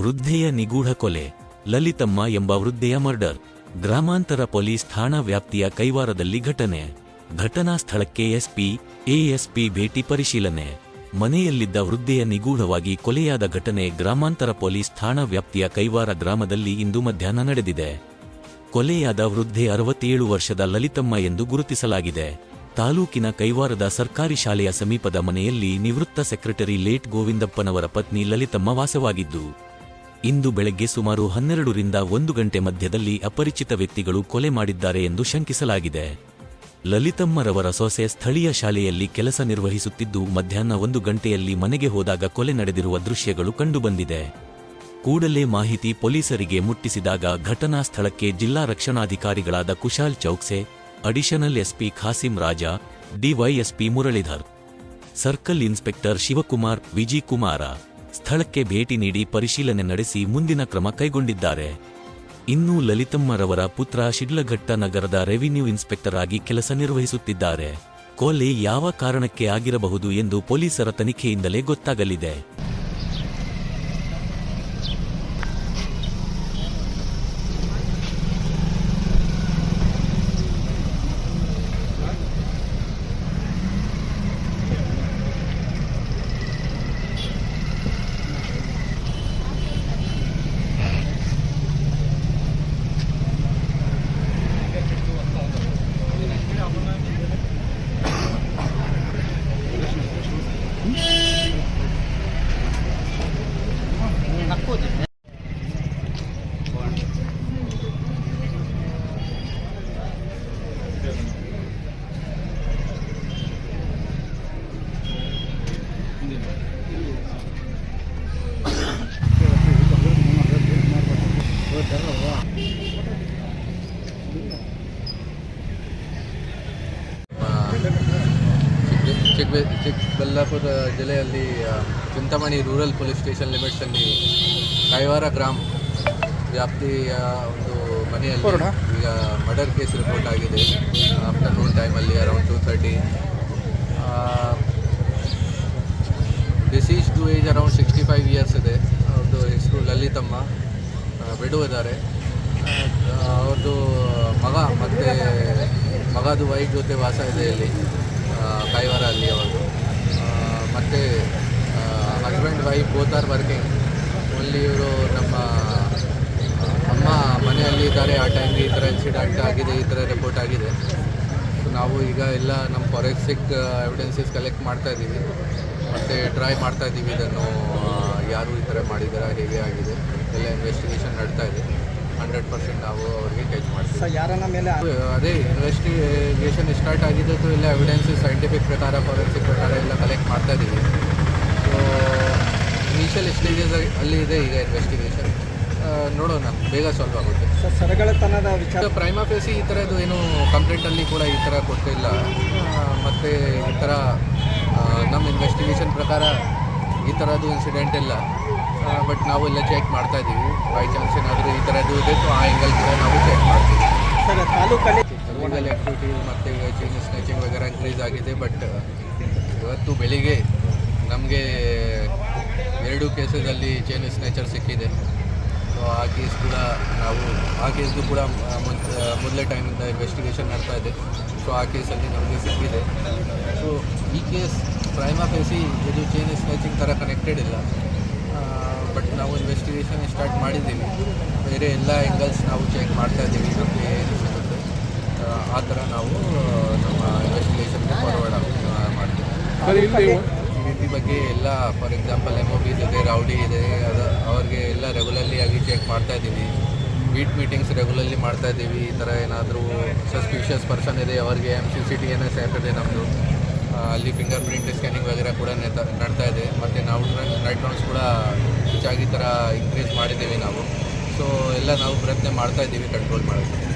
ವೃದ್ಧೆಯ ನಿಗೂಢ ಕೊಲೆ, ಲಲಿತಮ್ಮ ಎಂಬ ವೃದ್ಧೆಯ ಮರ್ಡರ್, ಗ್ರಾಮಾಂತರ ಪೊಲೀಸ್ ಠಾಣಾ ವ್ಯಾಪ್ತಿಯ ಕೈವಾರದಲ್ಲಿ ಘಟನೆ, ಘಟನಾ ಸ್ಥಳಕ್ಕೆ ಎಸ್ಪಿ, ಎಎಸ್ಪಿ ಭೇಟಿ ಪರಿಶೀಲನೆ, ಮನೆಯಲ್ಲಿದ್ದ ವೃದ್ಧೆಯ ನಿಗೂಢವಾಗಿ ಕೊಲೆಯಾದ ಘಟನೆ ಗ್ರಾಮಾಂತರ ಪೊಲೀಸ್ ಠಾಣಾ ವ್ಯಾಪ್ತಿಯ ಕೈವಾರ ಗ್ರಾಮದಲ್ಲಿ ಇಂದು ಮಧ್ಯಾಹ್ನ ನಡೆದಿದೆ. ಕೊಲೆಯಾದ ವೃದ್ಧೆ ಅರವತ್ತೇಳು ವರ್ಷದ ಲಲಿತಮ್ಮ ಎಂದು ಗುರುತಿಸಲಾಗಿದೆ. ತಾಲೂಕಿನ ಕೈವಾರದ ಸರ್ಕಾರಿ ಶಾಲೆಯ ಸಮೀಪದ ಮನೆಯಲ್ಲಿ ನಿವೃತ್ತ ಸೆಕ್ರೆಟರಿ ಲೇಟ್ ಗೋವಿಂದಪ್ಪನವರ ಪತ್ನಿ ಲಲಿತಮ್ಮ ವಾಸವಾಗಿದ್ದು ಇಂದು ಬೆಳಗ್ಗೆ ಸುಮಾರು ಹನ್ನೆರಡರಿಂದ ಒಂದು ಗಂಟೆ ಮಧ್ಯದಲ್ಲಿ ಅಪರಿಚಿತ ವ್ಯಕ್ತಿಗಳು ಕೊಲೆ ಮಾಡಿದ್ದಾರೆ ಎಂದು ಶಂಕಿಸಲಾಗಿದೆ. ಲಲಿತಮ್ಮರವರ ಸೊಸೆ ಸ್ಥಳೀಯ ಶಾಲೆಯಲ್ಲಿ ಕೆಲಸ ನಿರ್ವಹಿಸುತ್ತಿದ್ದು ಮಧ್ಯಾಹ್ನ ಒಂದು ಗಂಟೆಯಲ್ಲಿ ಮನೆಗೆ ಹೋದಾಗ ಕೊಲೆ ನಡೆದಿರುವ ದೃಶ್ಯಗಳು ಕಂಡುಬಂದಿದೆ. ಕೂಡಲೇ ಮಾಹಿತಿ ಪೊಲೀಸರಿಗೆ ಮುಟ್ಟಿಸಿದಾಗ ಘಟನಾ ಸ್ಥಳಕ್ಕೆ ಜಿಲ್ಲಾ ರಕ್ಷಣಾಧಿಕಾರಿಗಳಾದ Kushal Chouksey, additional SP Khasim Raja, DYSP Muralidhar, circle inspector Shivakumar, VG Kumara ಸ್ಥಳಕ್ಕೆ ಭೇಟಿ ನೀಡಿ ಪರಿಶೀಲನೆ ನಡೆಸಿ ಮುಂದಿನ ಕ್ರಮ ಕೈಗೊಂಡಿದ್ದಾರೆ. ಇನ್ನು ಲಲಿತಮ್ಮರವರ ಪುತ್ರ ಶಿಡ್ಲಘಟ್ಟ ನಗರದ ರೆವಿನ್ಯೂ ಇನ್ಸ್ಪೆಕ್ಟರ್ ಆಗಿ ಕೆಲಸ ನಿರ್ವಹಿಸುತ್ತಿದ್ದಾರೆ. ಕೊಲೆ ಯಾವ ಕಾರಣಕ್ಕೆ ಆಗಿರಬಹುದು ಎಂದು ಪೊಲೀಸರ ತನಿಖೆಯಿಂದಲೇ ಗೊತ್ತಾಗಲಿದೆ. ಚಿಕ್ಕ ಚಿಕ್ಕ ಚಿಕ್ಕಬಳ್ಳಾಪುರ ಜಿಲ್ಲೆಯಲ್ಲಿ ಚಿಂತಾಮಣಿ ರೂರಲ್ ಪೊಲೀಸ್ ಸ್ಟೇಷನ್ ಲಿಮಿಟ್ಸಲ್ಲಿ ಕೈವಾರ ಗ್ರಾಮ ವ್ಯಾಪ್ತಿಯ ಒಂದು ಮನೆಯಲ್ಲಿ ಈಗ ಮರ್ಡರ್ ಕೇಸ್ ರಿಪೋರ್ಟ್ ಆಗಿದೆ. ಆಫ್ಟರ್ನೂನ್ ಟೈಮಲ್ಲಿ around two thirty deceased age around sixty five years ಇದೆ. ಅವ್ರದ್ದು ಹೆಸರು ಲಲಿತಮ್ಮ ಬಿಡು ಇದ್ದಾರೆ ಅವ್ರದ್ದು ಮಗ ಮತ್ತು ಮಗದು ವೈಫ್ ಜೊತೆ ವಾಸ ಇದೆ ಇಲ್ಲಿ. ಕೈವಾರ ಅಲ್ಲಿ ಅವರು ಮತ್ತು husband wife both are working only ಇವರು ನಮ್ಮ ಅಮ್ಮ ಮನೆಯಲ್ಲಿ ಇದ್ದಾರೆ. ಆ ಟೈಮ್ಗೆ ಈ ಥರ ಇನ್ಸಿಡೆಂಟ್ ಆಗಿದೆ, ಈ ಥರ ರಿಪೋರ್ಟ್ ಆಗಿದೆ. ನಾವು ಈಗ ಎಲ್ಲ ನಮ್ಮ ಫಾರೆನ್ಸಿಕ್ ಎವಿಡೆನ್ಸಸ್ ಕಲೆಕ್ಟ್ ಮಾಡ್ತಾ ಇದ್ದೀವಿ. ಮತ್ತು ಟ್ರೈ ಮಾಡ್ತಾ ಇದ್ದೀವಿ ಇದನ್ನು ಯಾರು ಈ ಥರ ಮಾಡಿದ್ದಾರೆ ಹೇಗೆ ಆಗಿದೆ. ಎಲ್ಲ ಇನ್ವೆಸ್ಟಿಗೇಷನ್ ನಡ್ತಾ ಇದೆ. ಹಂಡ್ರೆಡ್ ಪರ್ಸೆಂಟ್ ನಾವು ಅವ್ರಿಗೆ ಟಚ್ ಮಾಡ್ತೀವಿ. ಸರ್ ಯಾರನ್ನ ಮೇಲೆ ಅದೇ ಇನ್ವೆಸ್ಟಿಗೇಷನ್ ಸ್ಟಾರ್ಟ್ ಆಗಿದೆ ಇಲ್ಲ ಎವಿಡೆನ್ಸ್ ಸೈಂಟಿಫಿಕ್ ಪ್ರಕಾರ ಫೋರೆನ್ಸಿಕ್ ಪ್ರಕಾರ ಎಲ್ಲ ಕಲೆಕ್ಟ್ ಮಾಡ್ತಾ ಇದ್ದೀವಿ ಸೊ ಇನಿಷಿಯಲ್ ಸ್ಟೇಜಸ್ ಅಲ್ಲಿ ಇದೆ ಈಗ ಇನ್ವೆಸ್ಟಿಗೇಷನ್ ನೋಡೋಣ ಬೇಗ ಸಾಲ್ವ್ ಆಗುತ್ತೆ. ಸರ್ ಸರಗಳತನದ ವಿಚಾರ ಪ್ರೈಮಾ ಫೇಸಿ ಈ ಥರದ್ದು ಏನು ಕಂಪ್ಲೇಂಟಲ್ಲಿ ಕೂಡ ಈ ಥರ ಕೊಟ್ಟಿಲ್ಲ ಮತ್ತು ಈ ಥರ ನಮ್ಮ ಇನ್ವೆಸ್ಟಿಗೇಷನ್ ಪ್ರಕಾರ ಈ ಥರದ್ದು ಇನ್ಸಿಡೆಂಟ್ ಇಲ್ಲ. ಬಟ್ ನಾವು ಎಲ್ಲ ಚೆಕ್ ಮಾಡ್ತಾ ಇದೀವಿ ಬೈ ಚಾನ್ಸ್ ಏನಾದರೂ ಈ ಥರದ್ದು ಇದೆ ಸೊ ಆ ಆ್ಯಂಗಲ್ ಕೂಡ ನಾವು ಚೆಕ್ ಮಾಡ್ತೀವಿ. ಸರ್ ತಾಲೂಕಲ್ಲಿ ಲೀಗಲ್ ಆ್ಯಕ್ಟಿವಿಟೀಸ್ ಮತ್ತು ಚೇಂಜಸ್ ವಗೇರ ಇನ್ಕ್ರೀಸ್ ಆಗಿದೆ ಬಟ್ ಇವತ್ತು ಬೆಳಿಗ್ಗೆ ನಮಗೆ ಎರಡು ಕೇಸಲ್ಲಿ ಚೈನ್ ಸ್ನೇಚರ್ ಸಿಕ್ಕಿದೆ. ಸೊ ಆ ಕೇಸ್ ಕೂಡ ನಾವು ಆ ಕೇಸ್ದು ಕೂಡ ಮೊದಲೇ ಟೈಮಿಂದ ಇನ್ವೆಸ್ಟಿಗೇಷನ್ ಮಾಡ್ತಾ ಇದೆ. ಸೊ ಆ ಕೇಸಲ್ಲಿ ನಮಗೆ ಸಿಕ್ಕಿದೆ. ಸೊ ಈ ಕೇಸ್ ಪ್ರೈಮಾ ಫೇಸಿ ಇದು ಚೈನ್ ಸ್ನೇಚಿಂಗ್ ಥರ ಕನೆಕ್ಟೆಡ್ ಇಲ್ಲ. ಬಟ್ ನಾವು ಇನ್ವೆಸ್ಟಿಗೇಷನ್ ಸ್ಟಾರ್ಟ್ ಮಾಡಿದ್ದೀವಿ. ಬೇರೆ ಎಲ್ಲ ಆ್ಯಂಗಲ್ಸ್ ನಾವು ಚೆಕ್ ಮಾಡ್ತಾ ಇದ್ದೀವಿ. ನಮಗೆ ಏನು ಸಿಗುತ್ತೆ ಆ, ಥರ ನಾವು ನಮ್ಮ ಇನ್ವೆಸ್ಟಿಗೇಷನ್ಗೆ ಫಾರ್ವರ್ಡ್ ಮಾಡ್ತೀವಿ. ಈ ಬಗ್ಗೆ ಎಲ್ಲ for example M O B ಇದೆ ರೌಡಿ ಇದೆ ಅದು ಅವ್ರಿಗೆ ಎಲ್ಲ ರೆಗ್ಯುಲರ್ಲಿ ಆಗಿ ಚೆಕ್ ಮಾಡ್ತಾ ಇದ್ದೀವಿ. ಮೀಟ್ ಮೀಟಿಂಗ್ಸ್ ರೆಗ್ಯುಲರ್ಲಿ ಮಾಡ್ತಾ ಇದ್ದೀವಿ. ಈ ಥರ ಏನಾದರೂ ಸಸ್ಪಿಷಿಯಸ್ ಪರ್ಸನ್ ಇದೆ ಅವ್ರಿಗೆ ಎಂ ಸಿ ಸಿ ಟಿ ಏನೋ ಸ್ಯಾಪ್ ಇದೆ ನಮ್ಮದು ಅಲ್ಲಿ ಫಿಂಗರ್ ಪ್ರಿಂಟ್ ಸ್ಕ್ಯಾನಿಂಗ್ ವಗೈರೆ ಕೂಡ ನೆತ ನಡ್ತಾ ಇದೆ. ಮತ್ತು ನಾವು ನೈಟ್ ರೌಂಡ್ಸ್ ಕೂಡ ಹೆಚ್ಚಾಗಿ ಥರ ಇನ್ಕ್ರೀಸ್ ಮಾಡಿದ್ದೀವಿ ನಾವು. ಸೊ ಎಲ್ಲ ನಾವು ಪ್ರಯತ್ನ ಮಾಡ್ತಾ ಇದ್ದೀವಿ ಕಂಟ್ರೋಲ್ ಮಾಡೋಕ್ಕೆ.